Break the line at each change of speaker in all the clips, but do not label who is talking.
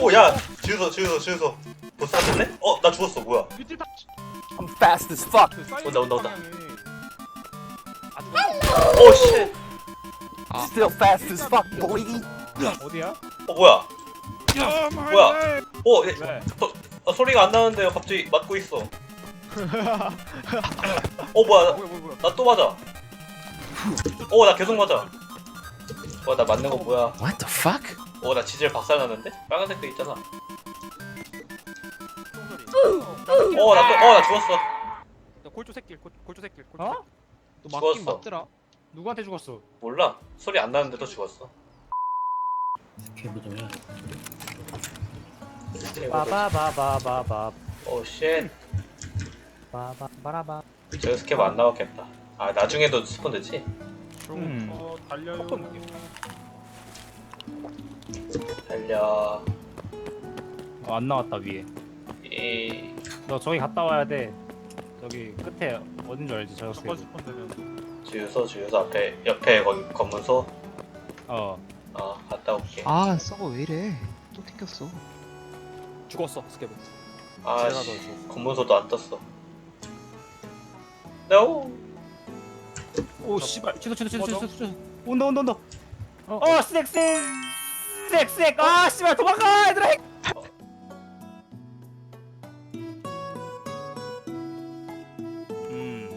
오야 주유소 주유소 주유소. 보스 왔네? 어나 죽었어. 뭐야?
이틀 다
I'm fast as fuck.
온다, 온다, 온다.
아주
오쉣
Still fast as fuck, boy.
어디야?
어 뭐야? 뭐야? 어, 예,
왜?
어, 어, 소리가 안 나는데 갑자기 맞고 있어. 어 뭐야?
뭐야 뭐야 뭐야?
나 또 맞아. 어 나 계속 맞아. 와 나 맞는 거 뭐야?
What the fuck?
어나 지질 박살났는데? 빨간색 돼 있잖아 어 나 또 어 나 죽었어
나 골조 새끼 골- 골조 새끼 골조
어? 너
죽었어.
맞긴 맞더라. 누구한테 죽었어?
몰라 소리 안 나는데도 죽었어
해야
바바바바바바
오쉣
바바바라바.
저 스캡 안 나왔겠다 아 나중에도 스폰 되지?
음.
어 달려요
달려
어, 안 나왔다 위에.
이
너 저기 갔다 와야 돼. 저기 끝에 어딘 줄 알지? 저
저거
스케브.
스폰 되면
주유소 주유소 앞에 옆에 거기 검문소
어.
어 갔다 올게
아 서버 왜 이래 또 튕겼어
죽었어, 스케브.
아씨 검문소도 안 떴어 No
오 씨발. 취소 취소 취소 취소 취소. 온다 온다 온다. 어 섹섹 섹섹. 아 씨발 도망가 얘들아. 음.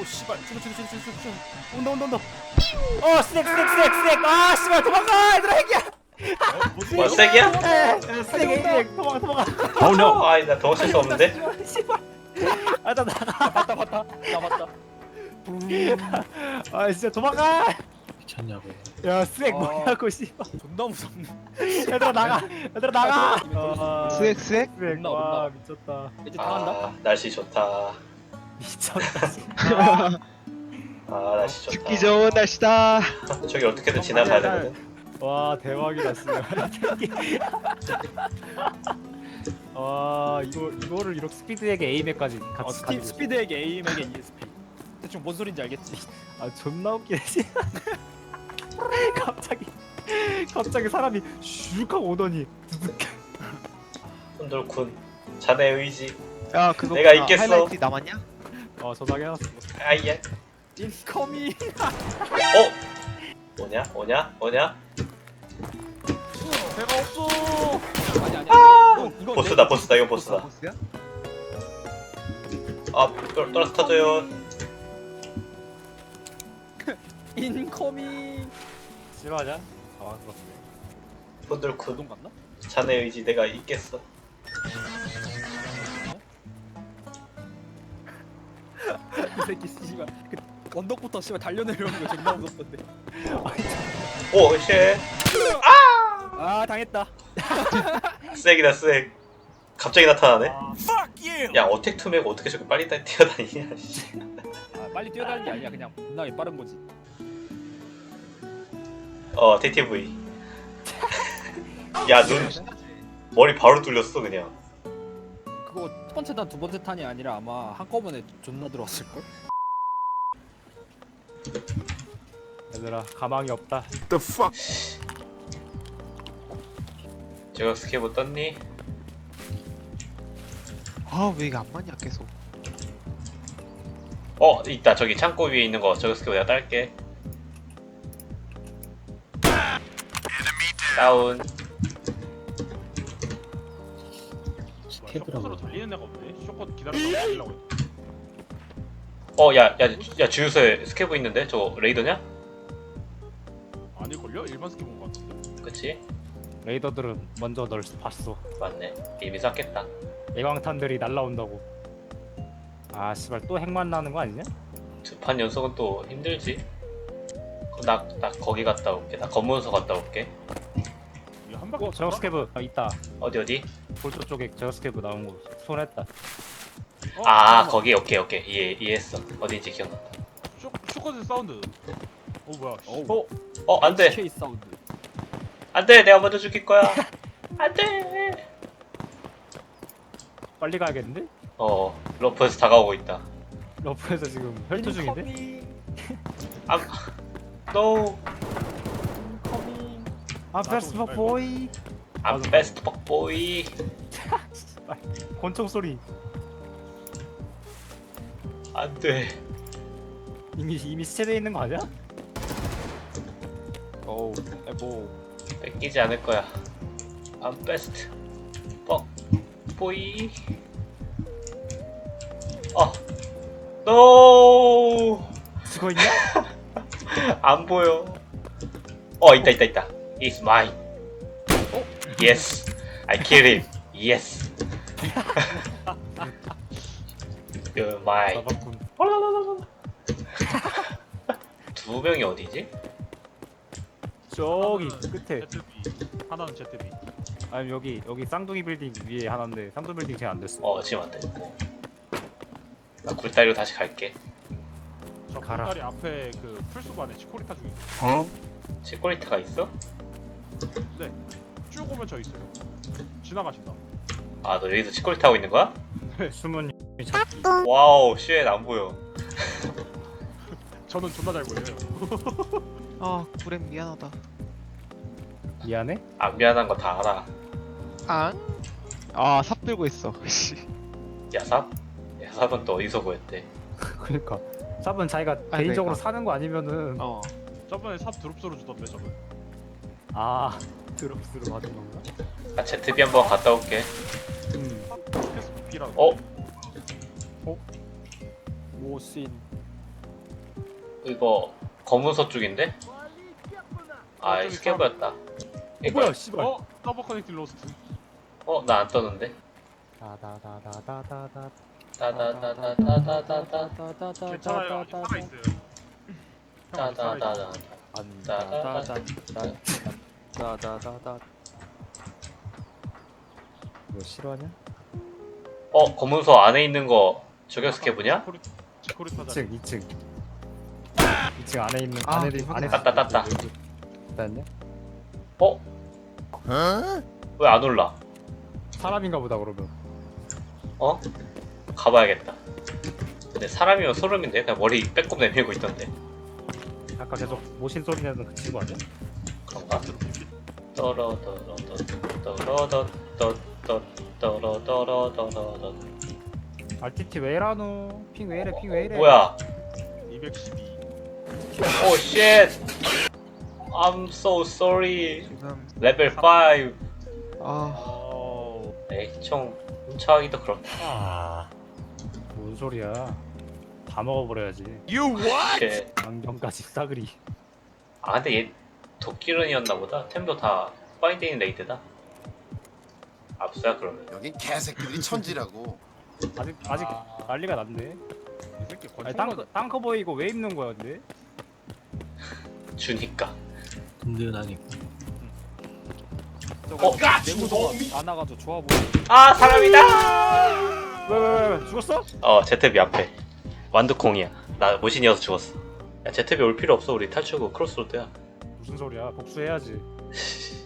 오 씨발. 취소 취소 취소 취소 취소. 온다 온다 온다. 어 섹섹섹섹. 아 씨발 도망가 얘들아 핵이야.
뭐 색이야?
섹 핵. 도망가 도망가.
Oh no.
아이 나 도망칠 수 없는데?
씨발. 아나 나가.
맞다, 맞다. 나 맞다.
아 진짜 도망가.
미쳤냐고
야 스웩
아.
뭐냐고 씨발.
존나 무섭네.
얘들아 나가. 얘들아 나가. 아,
스웩 스웩
와
온다.
미쳤다.
이제 당한다.
아 날씨 좋다
미쳤다. 진짜.
아 날씨 좋다
죽기 좋은 날씨다
저기 어떻게든 지나가야 되거든
와 대박이다 진짜. 와 이거 이거를 이렇게 스피드에게 에임에까지 같이
어, 스피,
가지고 있어.
스피드에게 에임에게 ESP. 대충 뭔 소린지 알겠지?
아 존나 웃기네. 갑자기 갑자기 사람이 슉 하고 오더니 두둑.
혼돌쿤 자네 의지
야 그거
내가
뭐야,
있겠어.
하이라이트 남았냐?
어 저장해놨어.
아이야
인커미.
어? 오냐? 오냐? 오냐?
배가 없어. 아니 아니. 이건, 이건
보스다
내-
보스다 이거 보스다
보스야?
아 떨- 떨어져 터져요
인커밍.
싫어하냐? 당황스럽네.
고동 갔나?
자네 의지 내가 있겠어
이 새끼 씨발. 그 언덕부터 씨발 달려내려오는 거 존나 무섭던데.
오쉣
아 당했다.
스웩이다 스웩 갑자기 나타나네
아,
야 어택 투맥 어떻게 저렇게 빨리 다- 뛰어다니냐 씨.
아, 빨리 뛰어다니는 게 아니야 그냥 겁나게 빠른 거지.
어 TTV 야 눈 머리 바로 뚫렸어 그냥.
그거 첫 번째 탄 두 번째 탄이 아니라 아마 한꺼번에 존나 들어왔을 걸.
얘들아 가망이 없다.
제가 스케브 떴니?
아 왜 이게 안 맞냐 계속?
어 있다. 저기 창고 위에 있는 거. 저거 스케브 내가 딸게 다운
쇼컷으로 달리는 애가 없네 쇼컷 기다리고 달리려고
어야야 야, 야, 주유소에 스케브 있는데 저거 레이더냐?
아닐걸요? 일반 스키 본거 같은데
그치?
레이더들은 먼저 널 봤어.
맞네 이미 쐈겠다
예광탄들이 날라온다고. 아 씨발 또 핵만 나는 거 아니냐?
두 판 연속은 또 힘들지 나, 나 거기 갔다 올게 나 검문소 갔다 올게
어 저스케브 아, 있다.
어디 어디?
볼조 쪽에 저스케브 나온 거 손했다.
어,
아
잠깐만.
거기 오케이 오케이 이해, 이해했어 어딘지 기억났다
쇼, 쇼컷의 사운드 어 뭐야 씨.
어우.
어 안돼
K 사운드.
안돼 내가 먼저 죽일 거야 안돼
빨리 가야겠는데?
어 러프에서 다가오고 있다
러프에서 지금 혈투 중인데?
인
아 노.
아 베스트
나도
보이
I'm best fuck boy.
권총 소리
안 돼.
이미 이미 시체되어 있는 거 아니야?
어우 에보
뺏기지 않을 거야. I'm best fuck boy. 어. No.
죽어 있냐?
안 보여. 어 있다 있다 있다. It's mine. Yes. I kill him. Yes. You're mine. 두 명이 어디지?
저기 끝에
ZB, 하나는 ZB.
아니 여기 여기 쌍둥이 빌딩 위에 하나인데 쌍둥이 빌딩 제안 됐어
어 지금 안 됐고. 나 굴다리로 다시 갈게.
저
가라.
굴다리 앞에 그 풀숲 안에 치코리타 중에
치코리타가 있어?
쭉 오면 저 있어요. 지나가신다.
아 너 여기서 치코리타 하고 있는 거야?
숨은 찾기
와우 쉣 안 보여.
저는 존나 잘 보여요.
아 구렘 미안하다
미안해?
안 미안한 거 다 알아.
아? 아삽 들고 있어 씨
야삽? 야삽은 또 어디서 보였대?
그러니까 삽은 자기가
아,
개인적으로
그러니까.
사는 거 아니면은
어
저번에 삽 드롭스로 주던데 저는.
아 드롭스로 받은 건가?
나 제트비 한번 갔다 올게.
음
계속.
어?
오신
이거 검은서 쪽인데? 아
저기
스캐브였다. 이거
뭐야 씨발
어? 서버 커넥팅 로스트.
어? 나 안 떠는데?
다다다다다다다
따다다다다다다다
괜찮아요. 아직 살아있어요. 형 아직 살아있어요.
따다다다
다다다다 다다다다
뭐 싫어하냐?
어? 검은서 안에 있는 거 저격 스캐브냐?
치코리- 치코리 타 자리.
2층 2층 2층 안에 있는
아,
안에 안에
땄다, 땄다.
땄냐?
어? 왜 안 올라?
사람인가 보다 그러면
어? 가봐야겠다. 근데 사람이면 소름인데? 그냥 머리 빼꼼 내밀고 있던데.
아까 계속 모신 소리 내는 그 친구 아니야?
그런가? 떠러떠러떠떠떠떠떠떠떠떠떠떠떠
RTT 왜 이라노? 핑 왜 이래 핑 왜 이래
뭐야?
212.
오 쉣! I'm so sorry.
지금
레벨 5.
아
어.
에이 총 훔쳐하기도 그렇다.
뭔 소리야 다 먹어버려야지
쉣.
안경까지 싸그리
아 근데 얘 도끼run이었나 보다. 템도 다 파인딩 레이드다. 압수야 그러면.
여긴 개새끼들이 천지라고.
아직 아직 난리가 났네
이 새끼
아니
권총
땅커 땅커 보이고 왜 입는 거야 근데?
주니까.
든든하니까
저거
어?
내구도가 안 와가지고 좋아 보여
아 사람이다!
왜왜 왜 죽었어?
어 제트비 앞에. 완두콩이야. 나 모신이어서 죽었어. 야 제트비 올 필요 없어. 우리 탈출구 크로스로드야.
무슨 소리야? 복수해야지